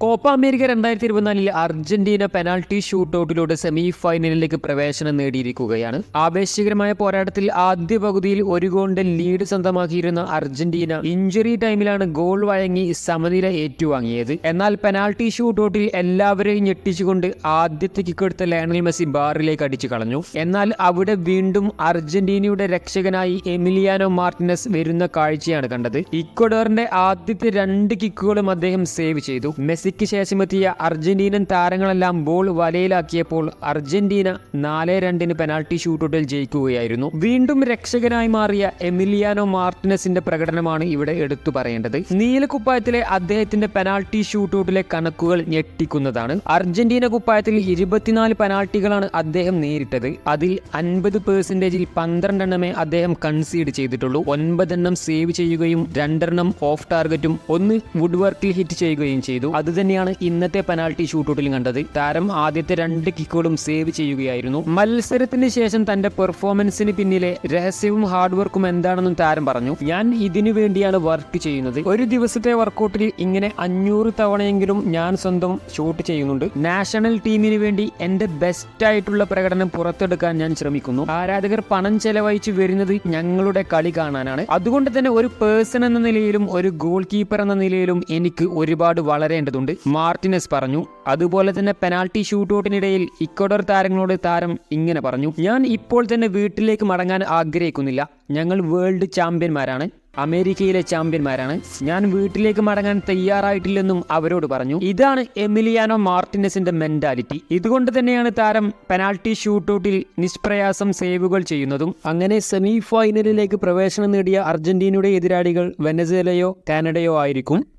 Copa America രണ്ടായിരത്തി ഇരുപത്തിനാലിൽ Argentina penalty ഷൂട്ടൌട്ടിലൂടെ semi ഫൈനലിലേക്ക് പ്രവേശനം നേടിയിരിക്കുകയാണ്. ആവേശകരമായ പോരാട്ടത്തിൽ ആദ്യ പകുതിയിൽ ഒരു ഗോളിന്റെ ലീഡ് സ്വന്തമാക്കിയിരുന്ന അർജന്റീന ഇഞ്ചുറി ടൈമിലാണ് ഗോൾ വഴങ്ങി സമനില ഏറ്റുവാങ്ങിയത്. എന്നാൽ പെനാൾട്ടി ഷൂട്ടൌട്ടിൽ എല്ലാവരെയും ഞെട്ടിച്ചുകൊണ്ട് ആദ്യത്തെ കിക്കെടുത്ത ലയണൽ മെസ്സി ബാറിലേക്ക് അടിച്ചു കളഞ്ഞു. എന്നാൽ അവിടെ വീണ്ടും അർജന്റീനയുടെ രക്ഷകനായി എമിലിയാനോ മാർട്ടിനസ് വരുന്ന കാഴ്ചയാണ് കണ്ടത്. ഇക്വഡോറിന്റെ ആദ്യത്തെ രണ്ട് കിക്കുകളും അദ്ദേഹം സേവ് ചെയ്തു. മെസ്സിക്ക് ശേഷമെത്തിയ അർജന്റീനൻ താരങ്ങളെല്ലാം ബോൾ വലയിലാക്കിയപ്പോൾ അർജന്റീന നാല് രണ്ടിന് പെനാൾട്ടി ഷൂട്ടൗട്ടിൽ ജയിക്കുകയായിരുന്നു. വീണ്ടും രക്ഷകനായി മാറിയ എമിലിയാനോ മാർട്ടിനസിന്റെ പ്രകടനമാണ് ഇവിടെ എടുത്തു പറയേണ്ടത്. നീലക്കുപ്പായത്തിലെ അദ്ദേഹത്തിന്റെ പെനാൾട്ടി ഷൂട്ടൗട്ടിലെ കണക്കുകൾ ഞെട്ടിക്കുന്നതാണ്. അർജന്റീന കുപ്പായത്തിൽ ഇരുപത്തിനാല് പെനാൾട്ടികളാണ് അദ്ദേഹം നേരിട്ടത്. അതിൽ അൻപത് പേഴ്സന്റേജിൽ പന്ത്രണ്ടെണ്ണമേ അദ്ദേഹം കൺസീഡ് ചെയ്തിട്ടുള്ളൂ. ഒൻപതെണ്ണം സേവ് ചെയ്യുകയും രണ്ടെണ്ണം ഓഫ് ടാർഗറ്റും ഒന്ന് വുഡ് വർക്കിൽ ഹിറ്റ് ചെയ്യുകയും ചെയ്തു. അതുതന്നെയാണ് ഇന്നത്തെ പെനാൽറ്റി ഷൂട്ടൗട്ടിൽ കണ്ടത്. താരം ആദ്യത്തെ രണ്ട് കിക്കുകളും സേവ് ചെയ്യുകയായിരുന്നു. മത്സരത്തിന് ശേഷം തന്റെ പെർഫോമൻസിന് പിന്നിലെ രഹസ്യവും ഹാർഡ് വർക്കും എന്താണെന്നും താരം പറഞ്ഞു. ഞാൻ ഇതിനു വേണ്ടിയാണ് വർക്ക് ചെയ്യുന്നത്. ഒരു ദിവസത്തെ വർക്കൗട്ടിൽ ഇങ്ങനെ അഞ്ഞൂറ് തവണയെങ്കിലും ഞാൻ സ്വന്തം ഷൂട്ട് ചെയ്യുന്നുണ്ട്. നാഷണൽ ടീമിന് വേണ്ടി എന്റെ ബെസ്റ്റ് ആയിട്ടുള്ള പ്രകടനം പുറത്തെടുക്കാൻ ഞാൻ ശ്രമിക്കുന്നു. ആരാധകർ പണം ചെലവഴിച്ച് വരുന്നത് ഞങ്ങളുടെ കളി കാണാനാണ്. അതുകൊണ്ട് തന്നെ ഒരു പേഴ്സൺ എന്ന നിലയിലും ഒരു ഗോൾ കീപ്പർ എന്ന നിലയിലും എനിക്ക് ഒരുപാട് വളരേണ്ടതുണ്ട്. മാർട്ടിനസ് പറഞ്ഞു അതുപോലെ തന്നെ പെനാൽറ്റി ഷൂട്ടൗട്ടിനിടയിൽ ഇക്വഡോർ താരങ്ങളോട് താരം ഇങ്ങനെ പറഞ്ഞു ഞാൻ ഇപ്പോൾ തന്നെ വീട്ടിലേക്ക് മടങ്ങാൻ ആഗ്രഹിക്കുന്നില്ല. ഞങ്ങൾ വേൾഡ് ചാമ്പ്യന്മാരാണ് അമേരിക്കയിലെ ചാമ്പ്യന്മാരാണ്. ഞാൻ വീട്ടിലേക്ക് മടങ്ങാൻ തയ്യാറായിട്ടില്ലെന്നും അവരോട് പറഞ്ഞു. ഇതാണ് എമിലിയാനോ മാർട്ടിനസിന്റെ മെന്റാലിറ്റി. ഇതുകൊണ്ട് തന്നെയാണ് താരം പെനാൾട്ടി ഷൂട്ടൗട്ടിൽ നിഷ്പ്രയാസം സേവുകൾ ചെയ്യുന്നതും. അങ്ങനെ സെമി ഫൈനലിലേക്ക് പ്രവേശനം നേടിയ അർജന്റീനയുടെ എതിരാളികൾ വെനസേലയോ കാനഡയോ ആയിരിക്കും.